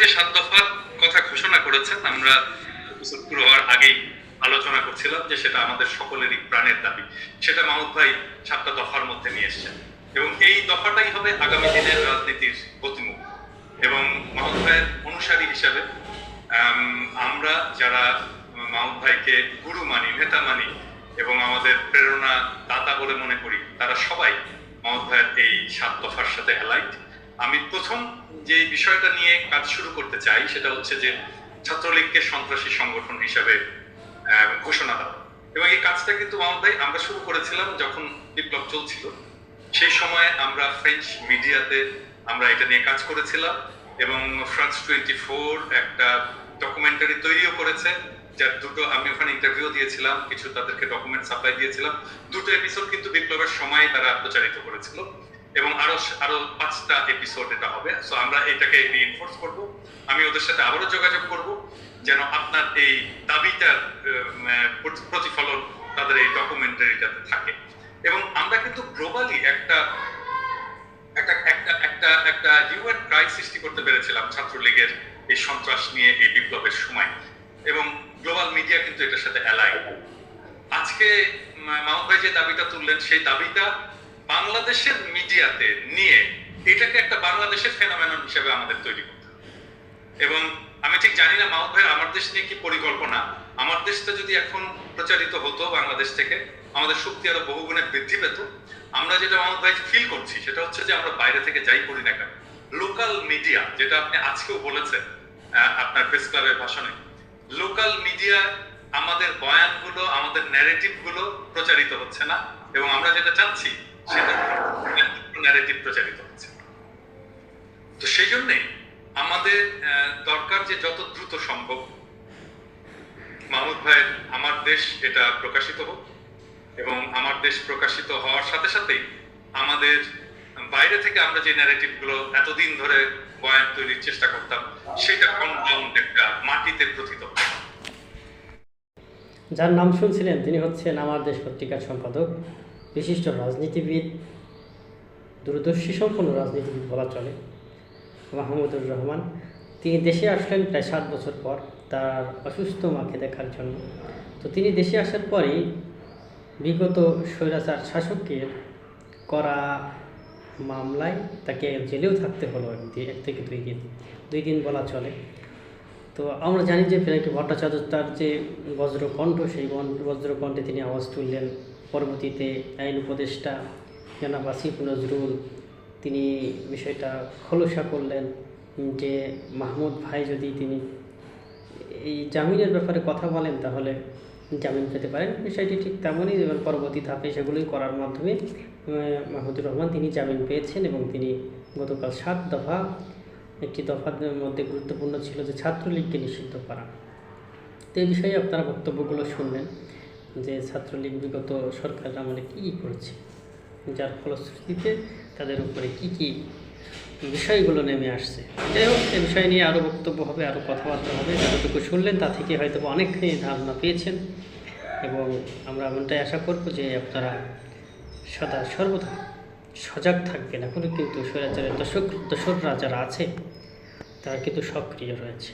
যে সাত দফার কথা ঘোষণা করেছেন আমরা শুরু হওয়ার আগেই আলোচনা করছিলাম যে সেটা আমাদের সকলেরই প্রাণের দাবি। সেটা মাহমুদ ভাই সাতটা দফার মধ্যে নিয়ে এসেছেন। এবং এই দফাটাই হবে আগামী দিনের রাজনীতির গতিমুখ। এবং মাহমুদ ভাইয়ের অনুসারী হিসাবে আম, আমরা যারা মাহমুদ ভাইকে গুরু মানি নেতা মানি এবং আমাদের প্রেরণা দাতা বলে মনে করি তারা সবাই মাহমুদ ভাইয়ের এই সাত দফার সাথে অ্যালাইড আমি প্রথম যে বিষয়টা নিয়ে কাজ শুরু করতে চাই, সেটা হচ্ছে যে ছাত্রলীগকে সন্ত্রাসী সংগঠন হিসাবে ঘোষণা দেওয়া। এবং এই কাজটা কিন্তু ভাই, আমরা শুরু করেছিলাম যখন বিপ্লব চলছিল। সেই সময় আমরা ফ্রেঞ্চ মিডিয়াতে আমরা এটা নিয়ে কাজ করেছিলাম এবং ফ্রান্স টোয়েন্টি ফোর একটা ডকুমেন্টারি তৈরিও করেছে, যার দুটো আমি ওখানে ইন্টারভিউ দিয়েছিলাম, কিছু তাদেরকে ডকুমেন্ট সাপ্লাই দিয়েছিলাম। দুটো এপিসোড কিন্তু বিপ্লবের সময় তারা প্রচারিত করেছিল। এবং আরও আরও পাঁচটা এপিসোড এটা হবে। সো আমরা এটাকে রিইনফোর্স করব। আমি ওদের সাথে আবারও যোগাযোগ করব, যেন আপনার এই দাবিটার প্রতিফলন তাদের এই ডকুমেন্টারিটাতে থাকে। এবং আমরা কিন্তু গ্লোবালি একটা একটা একটা একটা একটা হিউম্যান ক্রাইস সৃষ্টি করতে পেরেছিলাম ছাত্রলীগের এই সন্ত্রাস নিয়ে, এই বিপ্লবের সময়। এবং গ্লোবাল মিডিয়া কিন্তু এটার সাথে অ্যালাই আজকে মাহমুদ ভাই যে দাবিটা তুললেন, সেই দাবিটা বাংলাদেশের মিডিয়াতে নিয়ে এটাকে একটা বাংলাদেশের ফেনোমেনন হিসেবে আমাদের তৈরি করতে হবে। এবং আমি ঠিক জানি না, মাহমুদ ভাই, আমার দেশ নিয়ে কি পরিকল্পনা? আমার দেশটা যদি এখন প্রচারিত হতো বাংলাদেশ থেকে, আমাদের শক্তি আরও বহুগুণে বৃদ্ধি পেত। আমরা যেটা মাহমুদ ভাই ফিল করছি, সেটা হচ্ছে যে আমরা বাইরে থেকে যাই করি না কেন? লোকাল মিডিয়া যেটা আপনি আজকেও বলেছেন আপনার প্রেস ক্লাবের ভাষণে লোকাল মিডিয়া আমাদের বয়ানগুলো, আমাদের ন্যারেটিভগুলো প্রচারিত হচ্ছে না। এবং আমরা যেটা চাচ্ছি সেটা প্রচারিত হচ্ছে। তো সেই জন্যে আমাদের দরকার যে যত দ্রুত সম্ভব, মাহমুদ ভাইয়ের আমার দেশ এটা প্রকাশিত হোক এবং আমার দেশ প্রকাশিত হওয়ার সাথে সাথেই আমাদের বাইরে থেকে আমরা যে ন্যারেটিভগুলো এতদিন ধরে বয়ান তৈরির চেষ্টা করতাম, সেটা একটা মাটিতে প্রথিত যার নাম শুনছিলেন তিনি হচ্ছেন আমার দেশ পত্রিকার সম্পাদক বিশিষ্ট রাজনীতিবিদ, দূরদর্শী সম্পন্ন রাজনীতিবিদ বলা চলে। মাহমুদুর রহমান, তিনি দেশে আসলেন প্রায় সাত বছর পর তার অসুস্থ মাকে দেখার জন্য। তো তিনি দেশে আসার পরেই বিগত স্বৈরাচার শাসকের করা মামলায় তাকে জেলেও থাকতে হলো এক থেকে দুই দিন। দুই দিন বলা চলে। তো আমরা জানি যে পিনাকি ভট্টাচার্য তার যে বজ্রকণ্ঠ, সেই বজ্রকণ্ঠে তিনি আওয়াজ তুললেন। পরবর্তীতে আইন উপদেষ্টা জনাব আসিফ নজরুল, তিনি বিষয়টা খোলসা করলেন যে মাহমুদ ভাই যদি তিনি এই জামিনের ব্যাপারে কথা বলেন তাহলে জামিন পেতে পারেন। বিষয়টি ঠিক তেমনই এবং পরবর্তী ধাপে সেগুলোই করার মাধ্যমে মাহমুদুর রহমান তিনি জামিন পেয়েছেন এবং তিনি গতকাল সাত দফা একটি দফার মধ্যে গুরুত্বপূর্ণ ছিল যে ছাত্রলীগকে নিষিদ্ধ করা। তো এই বিষয়ে আপনারা বক্তব্যগুলো শুনলেন। যে ছাত্রলীগ বিগত সরকার আমলে কী কী করেছে? যার ফলশ্রুতিতে তাদের উপরে কি কি বিষয়গুলো নেমে আসছে। যাই হোক, এ বিষয় নিয়ে আরও বক্তব্য হবে আরও কথাবার্তা হবে। যতটুকু শুনলেন, তা থেকে হয়তো অনেকখানি ধারণা পেয়েছেন। এবং আমরা এমনটাই আশা করব যে আপনারা সদা সর্বদা সজাগ থাকবেন। এখনও কিন্তু স্বৈরাচারের দশক দশররা যারা আছে, তারা কিন্তু সক্রিয় রয়েছে।